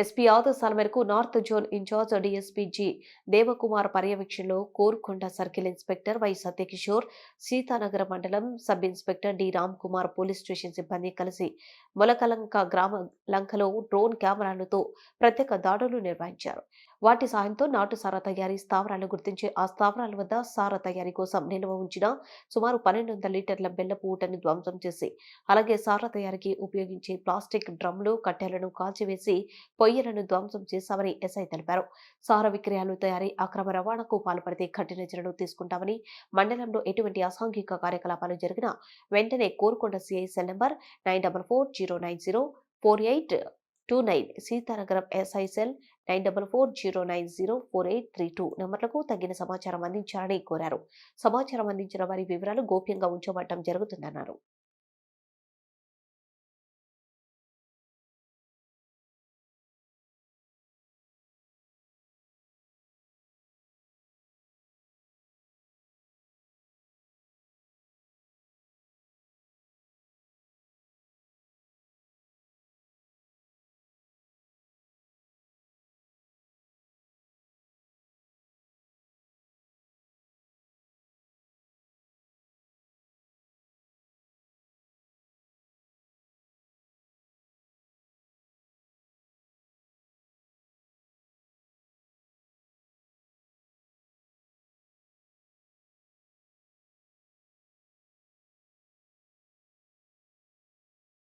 SP ఆదేశాల మేరకు north zone incharge DSP G. Devakumar పర్యవేక్షణలో Korukonda circle inspector Y Satyakishore Seethanagara మండలం sub inspector D. Ram Kumar police station సిబ్బంది కలిసి మొలకలంక గ్రామ లంకలో డ్రోన్ కెమెరాలతో ప్రత్యేక దాడులు నిర్వహించారు. వాటి సాయంతో నాటు సారా తయారీ స్థావరాలు గుర్తించి ఆ స్థావరాల వద్ద సారా తయారీ కోసం నిల్వ ఉంచిన సుమారు పన్నెండు వందల లీటర్ల బెల్లపు ఊటను ధ్వంసం చేసి అలాగే సారా తయారీకి ఉపయోగించే ప్లాస్టిక్ డ్రమ్లు కట్టెలను కాల్చివేసి పొయ్యలను ధ్వంసం చేశామని ఎస్ఐ తెలిపారు. సార విక్రయాలు తయారీ అక్రమ రవాణాకు పాల్పడితే కఠిన చర్యలు తీసుకుంటామని మండలంలో ఎటువంటి అసాంఘిక కార్యకలాపాలు జరిగినా వెంటనే Korukonda CI cell number nine double four zero nine zero four eight two nine Seethanagaram SI cell nine double four zero nine zero four eight three two నెంబర్లకు తగిన సమాచారం అందించాలని కోరారు. సమాచారం అందించిన వారి వివరాలు గోప్యంగా ఉంచబడటం జరుగుతుందన్నారు.